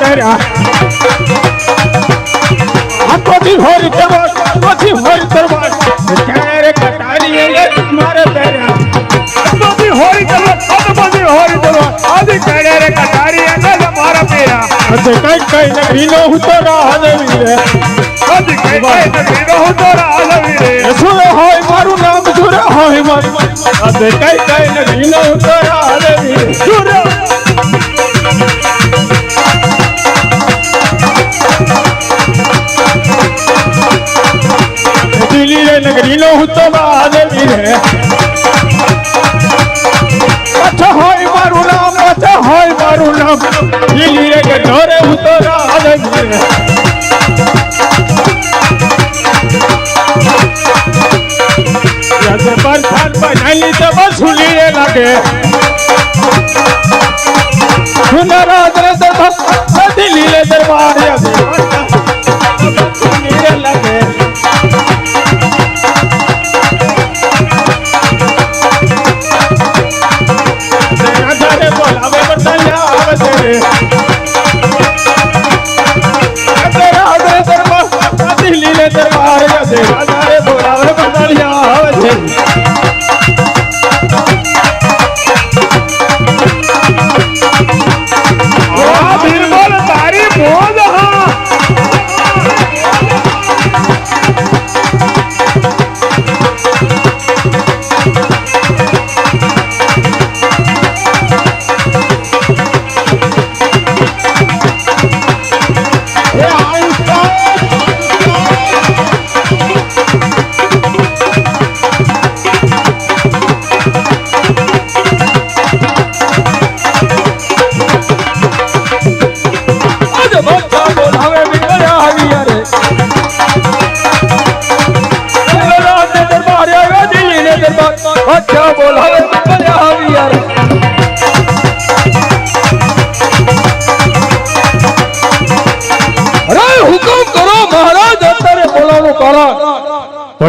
જમારે પહેર્યા આખોથી હોરી કરવા આખોથી હોરી કરવા દેખાઈ રે કટારી અંગે જમારે પહેર્યા બધી હોરી ચલો અદ બધી હોરી ચલો આદિ કડે રે કટારી અંગલ મારા પેરા અતે કઈ કઈ નગરી નો હું તો રાહ દેવી રે આદિ કઈ કઈ ન પીરો હું તો રાલવી રે સુરે હોય મારું નામ સુરે હોય મારું અતે કઈ કઈ નગરી નો હું તો રાહ દેવી રે સુરે દિલ્હી નગરી નો હું તો રાહ દેવી રે અચ્છા હોય મારું નામ અચ્છા હોય મારું નામ દિલ્હી રે કે ઢોરે હું તો રાહ દેવી રે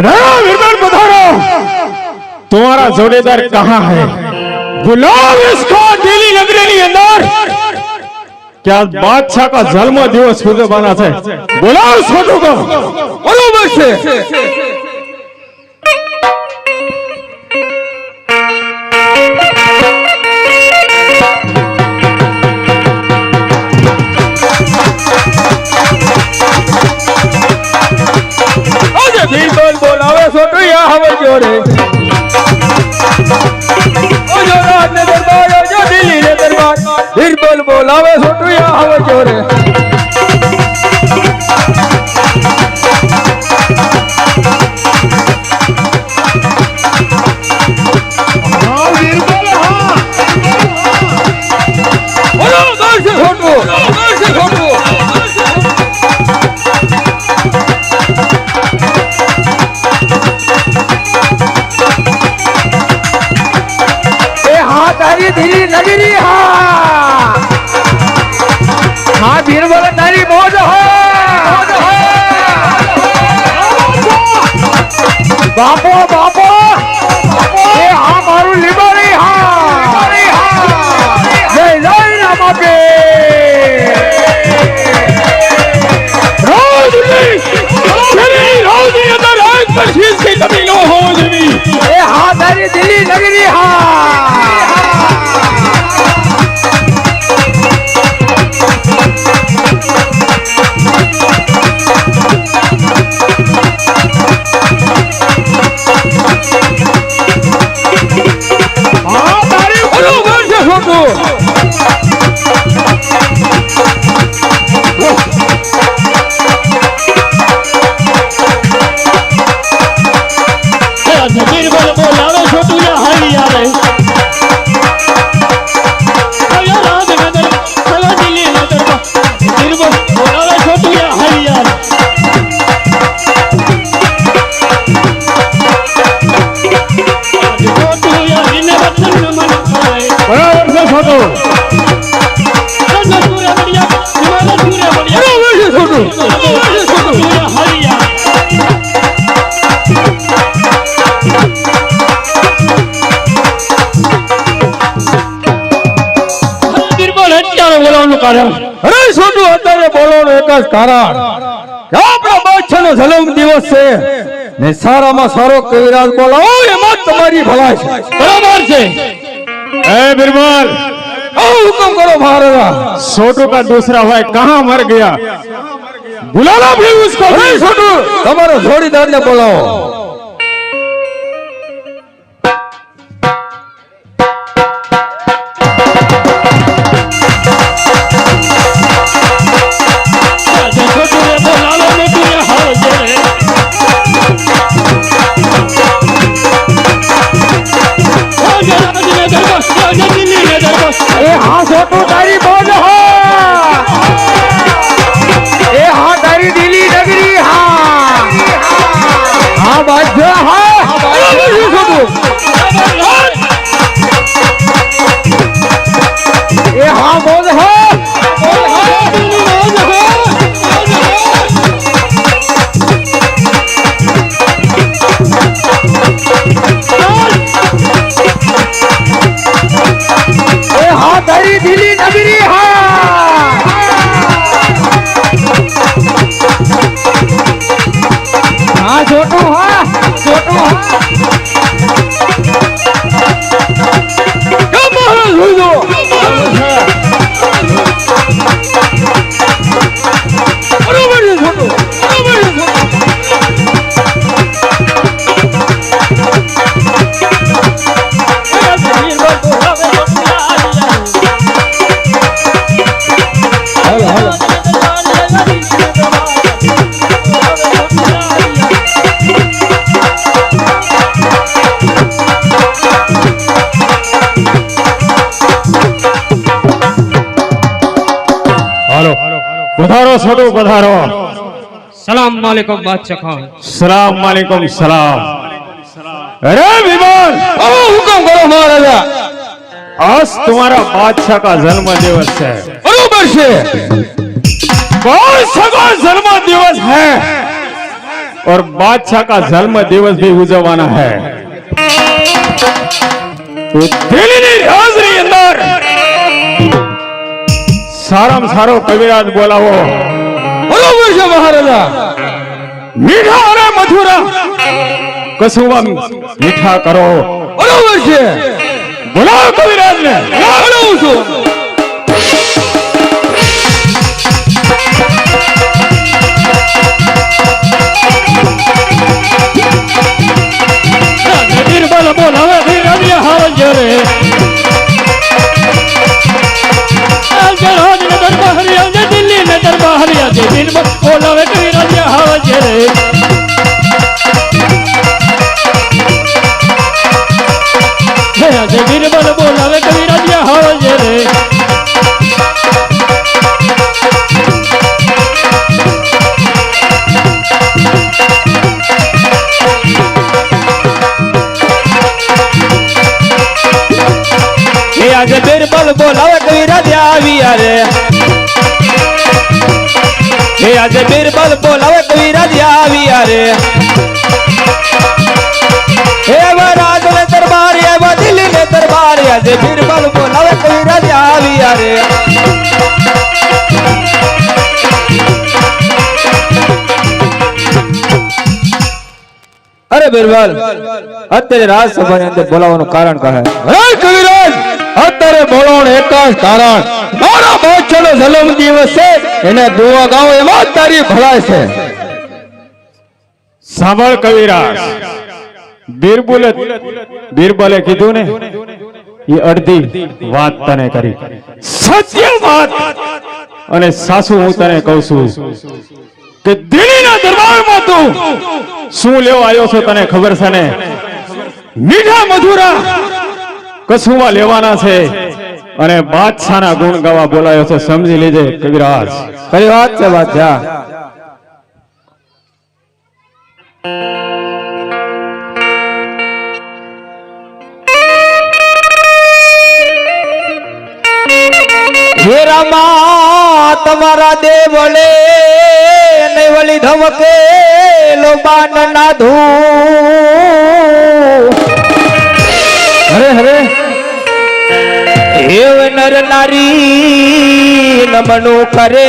प्रणाम विरमान पधारो तुम्हारा जोड़ेदार कहाँ है गुलाम इसको दिल्ली नगरी के अंदर क्या बादशाह का जन्म दिवस मनाना है बोलाओ छोटू को बोलो बच्चे ને દરબાર બોલાવે છોટુ યા હવે બાપો બાપો! એ હા મારું લીબારી હા જય જય રામાપે! રોજની રોજની અંદર એક પછી થી કમી ન હોવો જોઈએ એ હા તારી દિલ્હી નગરી અરે સોનું અત્યારે એક જ કારણ આપણો બાદશાહનો જન્મ દિવસ છે ને સારામાં સારો કવિરાજ બોલાવો એમાં તમારી ભલાઈ છે. બરાબર છે. હુકમ કરો મહારાજા छोटू का दूसरा भाई कहाँ मर गया बुला लो भी उसको અરે છોટું તમારો જોડીદારને બોલાવો હાલો પધારો છોટુ પધારો સલામ વાલેકુમ બાદશાહ ખાન સલામ વાલેકુમ સલામ अरे विमान આવો હુકમ કરો મહારાજા आज तुम्हारा बादशाह का जन्म दिवस है બરોબર છે बादशाह का जन्म दिवस है और बादशाह का जन्म दिवस भी उजवाना है तो દિલ્હીની હાજરી અંદર સારામાં સારો કવિરાજ બોલાવો. બરોબર છે મહારાજા. મીઠા અને મધુરા. કસુવા મીઠા કરો. બરોબર છે. બોલાવો કવિરાજને. બોલાવું છું. રે. બિરબલ બોલાવે કવિરાજ હાવજે રે. આજે બિરબલ બોલાવે કવિરાજ આવ્યા રે. એ આજે બિરબલ બોલાવે કવિરાજ આવી રે હે વરાજ ને દરબાર એવા દિલ્હી ને દરબાર, આજે બિરબલ બોલાવે કવિરાજ આવી રે અરે બિરબલ, અત્યારે રાજસભાની અંદર બોલાવવાનું કારણ કહે. હે કવિરાજ, અત્યારે બોલાવવાનું એક જ કારણ. મારા જલમ દિવસ એને દુવા ગાઓ, એમાં તારી ભલાઈ છે. સાંભળ કવિરાજ, બીરબુલે, બીરબલે કીધું ને, એ અડધી વાત તને કરી. સત્ય વાત. અને સાસુ, હું તને કહું છું કે દિલ્હીના દરબારમાં તું શું લેવા આવ્યો છો તને ખબર છે ને? મીઠા મધુરા કસુમાં લેવાના છે. અને બાદશાહના ગુણ ગાવા બોલાયો છે, સમજી લેજે, કવિરાજ. કઈ વાત છે બાદશાહ. હે રામા, તમારા દેવળે નૈવલી ધમકે લોબાન ના હરે હેવ નર નારી નમનું કરે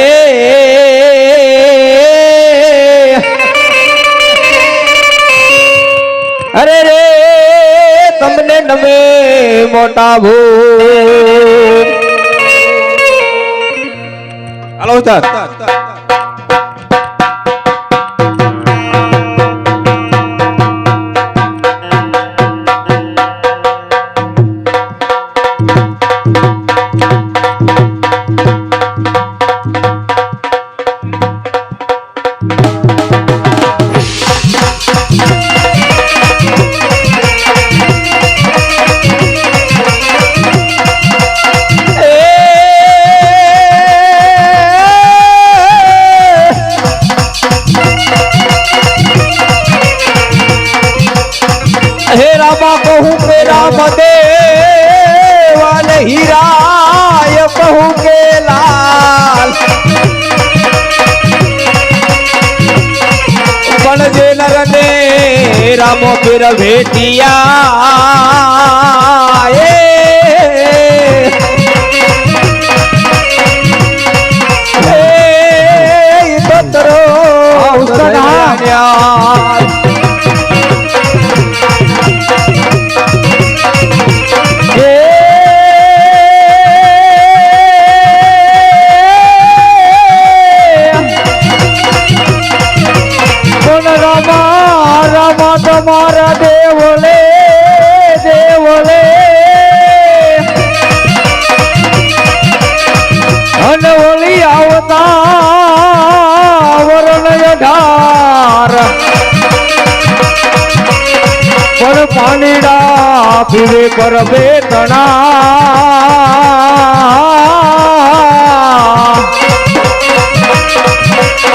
અરે રે તમને નમે મોટા ભૂ હાલો ઉસ્તાદ રામો પીર પર બેતણા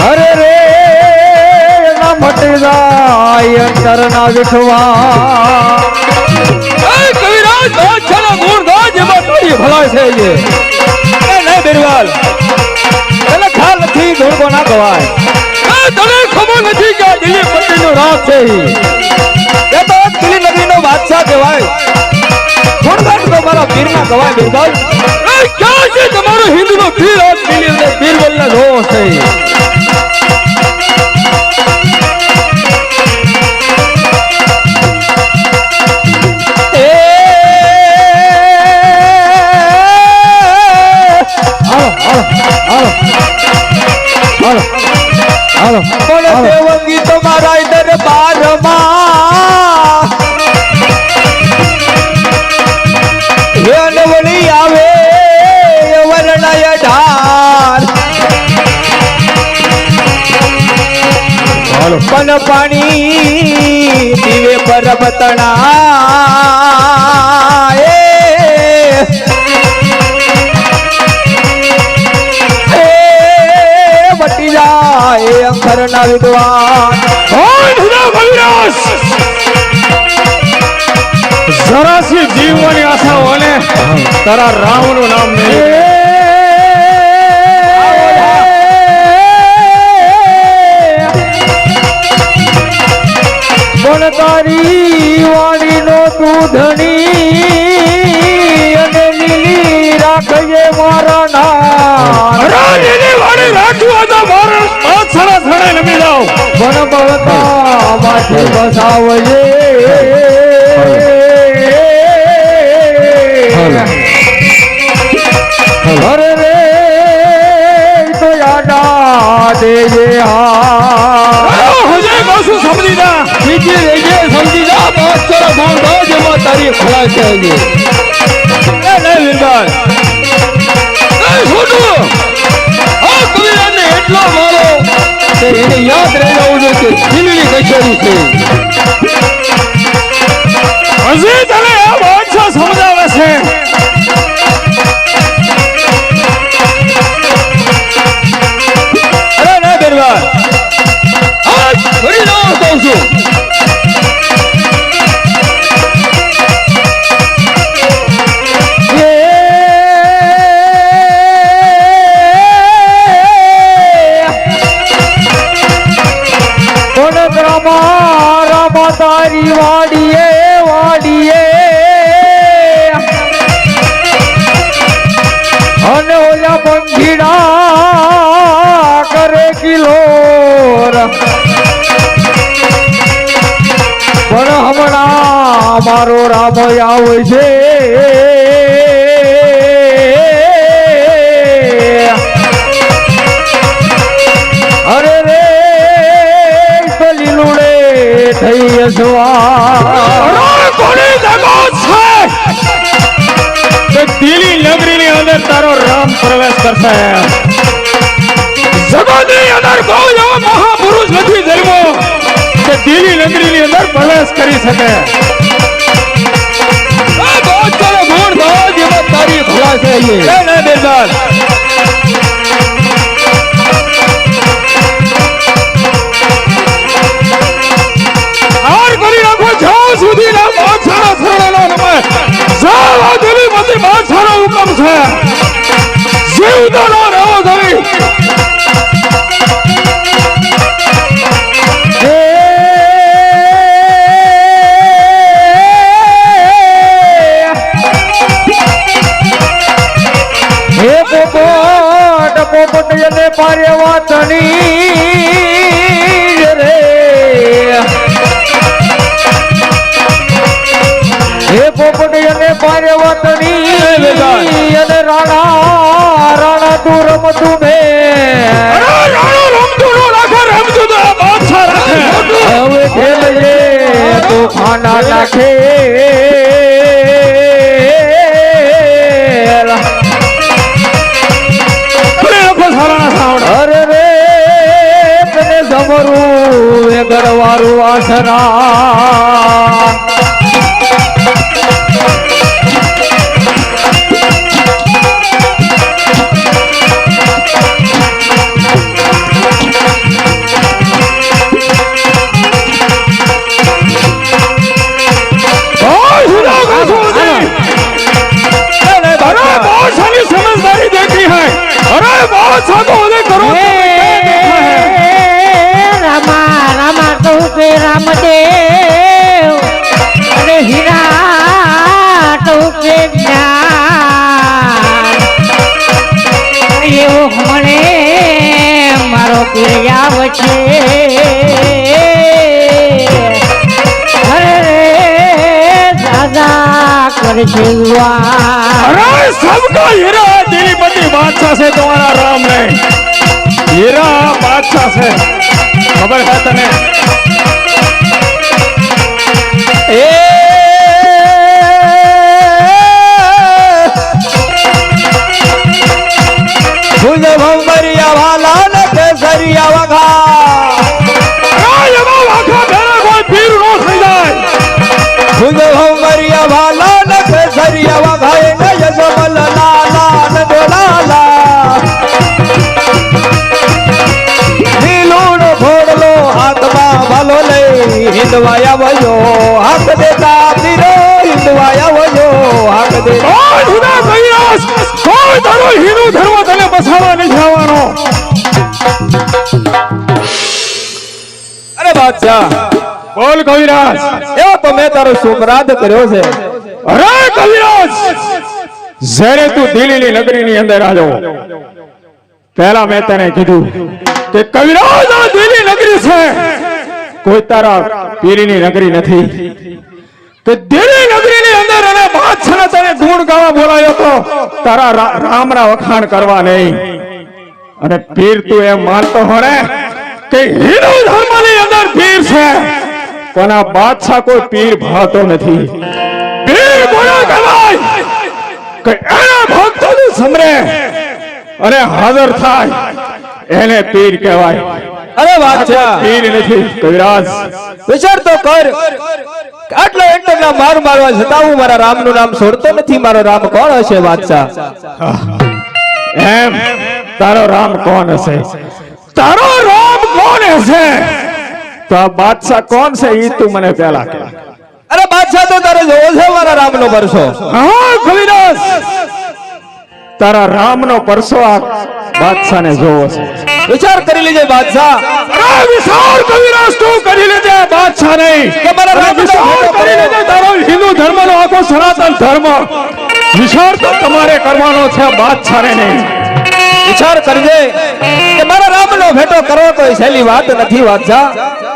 અરે રે, ના મટી જાય અંતર ના વિઠવા ના ગવાય તને ખબર નથી કે આ દિલ્હી પટ્ટીનો રાજ છે ઈ. નો બાદશાહ કહેવાય ગુણગાન તો મારા પીરના ગવાય બિરબલ ક્યાં છે તમારો હિન્દુનો પીર આ દિલ્હી બિરબલ ના રો છે ઈ. એ વટી જાય અંકરના વિદ્વાન. જરાસી જીવવાની આશા હોને તારા રામનું નામ નહીં. ધણી અને લીલી રાખજે મારા નામ રાજ્યની વાણી રાખવા તો મારો બાદશાહના થડે નમી જાઓ. પણ ભવતા માથે બસાવજે અરે રે તો યાદા દેજે હા. હજે કહું સમજી જા. બીજી રેજે સમજી જા બસ ચલો એમાં તારી ખલાસ હજી. એ નહીં વીરબાઈ. એ યાદ રહી જોઈએ કે દિલ્હીની કચેરી છે પંખીડા કરે કિલો પણ હમણાં મારો રામ આવે છે. અરે રે લીલુડે થઈ અસવા કે દિલ્હી નગરીની અંદર તારો રામ પ્રવેશ કરશે જગતની અંદર કોઈ એવો મહાપુરુષ નથી જન્મો કે દિલ્હી નગરીની અંદર પ્રવેશ કરી શકે આ બહુ તારો ગુણ બહુ જેમાં તારી ભલા છે એ. હે ને બિરબલ? હાર કરી હુકમ છે જીવતો ન રહેવો જોઈએ હે પોપટ પોપટ એને પારે વાતણી રે હે પોપટ એને પારે વાતણી ખાના નાખે. અરે રે તને સમરું એ ગરવારું આસરા सबका हीरा दिलीपति बादशाह से तुम्हारा राम नहीं हीरा बादशाह से खबर है तने હિંદવાયા વયો હાથ દેતા પીરો હિંદવાયા વયો હાથ દેતા કોઈ જુદા કૈલાસ કોઈ તારો હિન્દુ ધર્મ તને બસાવવા નથી આવવાનો અરે બાદશાહ બોલ કવિરાજ. એવો તો મેં તારો સુપરાધ કર્યો છે. અરે કવિરાજ જ્યારે તું દિલ્હીની નગરીની અંદર આવ્યો પહેલા મેં તને કીધું કે કવિરાજ આ દિલ્હી નગરી છે. કોઈ તારા પીરની નગરી નથી. કે દિલ્હી નગરીની અંદર અને બાદશાહ તને ગુણ ગાવા બોલાયો તો તારા રામના વખાણ કરવા નહીં. અને પીર તું એમ માનતો હોને કે હિન્દુ ધર્મની અંદર પીર છે, કોના બાદશાહ કોઈ પીર ભાતો નથી. પીર કોને કહેવાય? કે એના ભક્તોનું સમરે અને હાજર થાય. એને પીર કહેવાય. અરે બાદશાહ પીર નથી. કવિરાજ. વિચાર તો કર. આટલો એટલા માર મારવા જતા હું મારા રામનું નામ છોડતો નથી. મારો રામ કોણ હશે બાદશાહ? એમ. તારો રામ કોણ હશે? તારો રામ કોણ હશે? તો આ બાદશાહ કોણ છે ઈ તું મને પહેલા કે અરે બાદશાહ તો તારે જોવો છે મારા રામનો ભરસો હા કવિરાજ. તારા રામનો પરસો આ બાદશાહને જોવો છે. વિચાર કરી લેજે બાદશાહ. અરે વિશાળ કવિરાજ તું કરી લેજે બાદશાહ નહીં. કે મારા અરે રામનો ભેટો કરી લેજે તારો હિન્દુ ધર્મનો આખો સનાતન ધર્મ. વિશાળ તો તમારે કરવાનો છે બાદશાહને નહીં. વિચાર કરજે. કે મારા રામનો ભેટો કરવો કોઈ સહેલી વાત નથી બાદશાહ.